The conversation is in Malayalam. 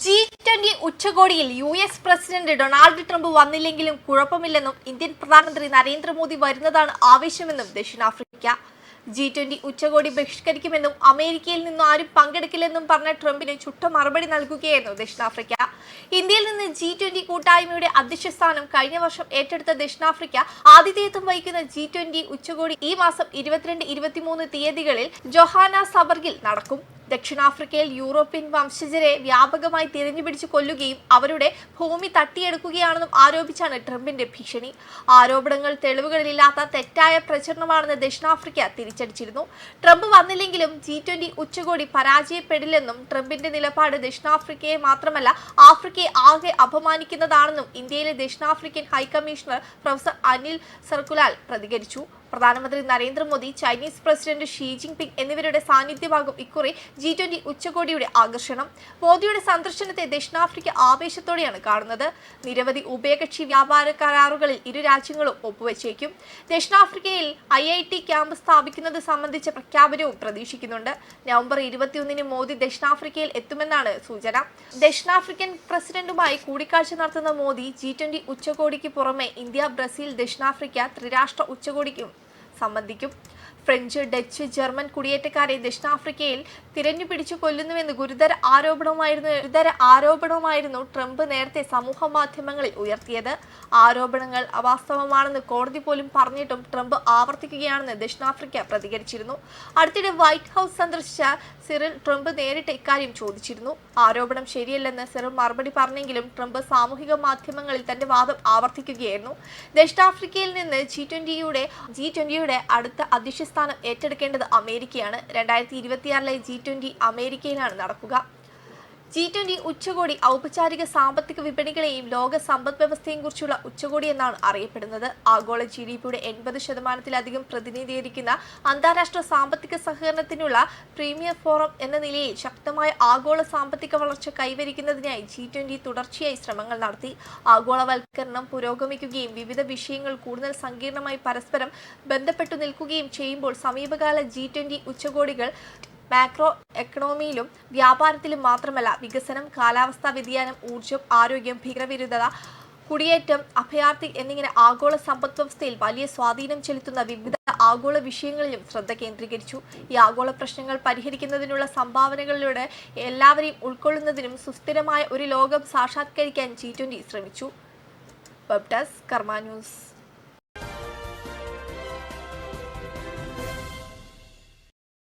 ജി ട്വന്റി ഉച്ചകോടിയിൽ U S president Donald Trump വന്നില്ലെങ്കിലും കുഴപ്പമില്ലെന്നും ഇന്ത്യൻ പ്രധാനമന്ത്രി നരേന്ദ്രമോദി വരുന്നതാണ് ആവശ്യമെന്നും ദക്ഷിണാഫ്രിക്ക. ജി ട്വന്റി ഉച്ചകോടി ബഹിഷ്കരിക്കുമെന്നും അമേരിക്കയിൽ നിന്നും ആരും പങ്കെടുക്കില്ലെന്നും പറഞ്ഞ ട്രംപിന് ചുട്ട മറുപടി നൽകുകയായിരുന്നു ദക്ഷിണാഫ്രിക്ക. ഇന്ത്യയിൽ നിന്ന് ജി ട്വന്റി കൂട്ടായ്മയുടെ അധ്യക്ഷ സ്ഥാനം കഴിഞ്ഞ വർഷം ഏറ്റെടുത്ത ദക്ഷിണാഫ്രിക്ക ആതിഥേയത്വം വഹിക്കുന്ന ജി ട്വന്റി ഉച്ചകോടി ഈ മാസം ഇരുപത്തിരണ്ട് ഇരുപത്തിമൂന്ന് തീയതികളിൽ ജൊഹാന സബർഗിൽ നടക്കും. ദക്ഷിണാഫ്രിക്കയിൽ യൂറോപ്യൻ വംശജരെ വ്യാപകമായി തിരഞ്ഞുപിടിച്ച് കൊല്ലുകയും അവരുടെ ഭൂമി തട്ടിയെടുക്കുകയാണെന്നും ആരോപിച്ചാണ് ട്രംപിന്റെ ഭീഷണി. ആരോപണങ്ങൾ തെളിവുകളില്ലാത്ത തെറ്റായ പ്രചരണമാണെന്ന് ദക്ഷിണാഫ്രിക്ക തിരിച്ചടിച്ചിരുന്നു. ട്രംപ് വന്നില്ലെങ്കിലും ജി ട്വന്റി ഉച്ചകോടി പരാജയപ്പെടില്ലെന്നും ട്രംപിന്റെ നിലപാട് ദക്ഷിണാഫ്രിക്കയെ മാത്രമല്ല ആഫ്രിക്കയെ ആകെ അപമാനിക്കുന്നതാണെന്നും ഇന്ത്യയിലെ ദക്ഷിണാഫ്രിക്കൻ ഹൈക്കമ്മീഷണർ പ്രൊഫസർ അനിൽ സർക്കുലാൽ പ്രതികരിച്ചു. പ്രധാനമന്ത്രി Narendra Modi Chinese president Xi Jinping എന്നിവരുടെ സാന്നിധ്യമാകും ഇക്കുറി ജി ട്വന്റി ഉച്ചകോടിയുടെ ആകർഷണം. മോദിയുടെ സന്ദർശനത്തെ ദക്ഷിണാഫ്രിക്ക ആവേശത്തോടെയാണ് കാണുന്നത്. നിരവധി ഉഭയകക്ഷി വ്യാപാര കരാറുകളിൽ ഇരു രാജ്യങ്ങളും ഒപ്പുവെച്ചേക്കും. ദക്ഷിണാഫ്രിക്കയിൽ ഐ ഐ ടി ക്യാമ്പ് സ്ഥാപിക്കുന്നത് സംബന്ധിച്ച പ്രഖ്യാപനവും പ്രതീക്ഷിക്കുന്നുണ്ട്. നവംബർ ഇരുപത്തിയൊന്നിന് മോദി ദക്ഷിണാഫ്രിക്കയിൽ എത്തുമെന്നാണ് സൂചന. ദക്ഷിണാഫ്രിക്കൻ പ്രസിഡന്റുമായി കൂടിക്കാഴ്ച നടത്തുന്ന മോദി ജി ട്വന്റി ഉച്ചകോടിക്ക് പുറമെ ഇന്ത്യ ബ്രസീൽ ദക്ഷിണാഫ്രിക്ക ത്രിരാഷ്ട്ര ഉച്ചകോടിക്കും സംബന്ധിക്കും ഫ്രഞ്ച് ഡച്ച് ജർമ്മൻ കുടിയേറ്റക്കാരെ ദക്ഷിണാഫ്രിക്കയിൽ തിരഞ്ഞു പിടിച്ചു കൊല്ലുന്നുവെന്ന് ഗുരുതര ആരോപണമായിരുന്നു ഗുരുതര ആരോപണമായിരുന്നു ട്രംപ് നേരത്തെ സമൂഹ മാധ്യമങ്ങളിൽ ഉയർത്തിയത്. ആരോപണങ്ങൾ അവാസ്തവമാണെന്ന് കോടതി പോലും പറഞ്ഞിട്ടും ട്രംപ് ആവർത്തിക്കുകയാണെന്ന് ദക്ഷിണാഫ്രിക്ക പ്രതികരിച്ചിരുന്നു. അടുത്തിടെ വൈറ്റ് ഹൗസ് സന്ദർശിച്ച സിറിൽ ട്രംപ് നേരിട്ട് ഇക്കാര്യം ചോദിച്ചിരുന്നു. ആരോപണം ശരിയല്ലെന്ന് സിറിൽ മറുപടി പറഞ്ഞെങ്കിലും ട്രംപ് സാമൂഹിക മാധ്യമങ്ങളിൽ തന്റെ വാദം ആവർത്തിക്കുകയായിരുന്നു. ദക്ഷിണാഫ്രിക്കയിൽ നിന്ന് ജി ട്വന്റിയുടെ ജി ട്വന്റിയുടെ അടുത്ത അധ്യക്ഷ സ്ഥാനം ഏറ്റെടുക്കേണ്ടത് അമേരിക്കയാണ്. രണ്ടായിരത്തി ഇരുപത്തിയാറിലെ ജി ട്വന്റി അമേരിക്കയിലാണ് നടക്കുക. ജി ട്വന്റി ഉച്ചകോടി ഔപചാരിക സാമ്പത്തിക വിപണികളെയും ലോക സമ്പദ് വ്യവസ്ഥയെയും കുറിച്ചുള്ള ഉച്ചകോടി എന്നാണ് അറിയപ്പെടുന്നത്. ആഗോള ജി ഡി പിയുടെ എൺപത് ശതമാനത്തിലധികം പ്രതിനിധീകരിക്കുന്ന അന്താരാഷ്ട്ര സാമ്പത്തിക സഹകരണത്തിനുള്ള പ്രീമിയർ ഫോറം എന്ന നിലയിൽ ശക്തമായ ആഗോള സാമ്പത്തിക വളർച്ച കൈവരിക്കുന്നതിനായി ജി ട്വന്റി തുടർച്ചയായി ശ്രമങ്ങൾ നടത്തി. ആഗോളവൽക്കരണം പുരോഗമിക്കുകയും വിവിധ വിഷയങ്ങൾ കൂടുതൽ സങ്കീർണമായി പരസ്പരം ബന്ധപ്പെട്ടു നിൽക്കുകയും ചെയ്യുമ്പോൾ സമീപകാല ജി ട്വന്റി ഉച്ചകോടികൾ മാക്രോ എക്കണോമിയിലും വ്യാപാരത്തിലും മാത്രമല്ല വികസനം കാലാവസ്ഥാ വ്യതിയാനം ഊർജം ആരോഗ്യം ഭീകരവിരുദ്ധത കുടിയേറ്റം അഭയാർത്ഥി എന്നിങ്ങനെ ആഗോള സമ്പദ് വ്യവസ്ഥയിൽ വലിയ സ്വാധീനം ചെലുത്തുന്ന വിവിധ ആഗോള വിഷയങ്ങളിലും ശ്രദ്ധ കേന്ദ്രീകരിച്ചു. ഈ ആഗോള പ്രശ്നങ്ങൾ പരിഹരിക്കുന്നതിനുള്ള സംഭാവനകളിലൂടെ എല്ലാവരെയും ഉൾക്കൊള്ളുന്നതിനും സുസ്ഥിരമായ ഒരു ലോകം സാക്ഷാത്കരിക്കാൻ ജി ശ്രമിച്ചു. വെബ് ഡെസ്ക് കർമ്മ ന്യൂസ്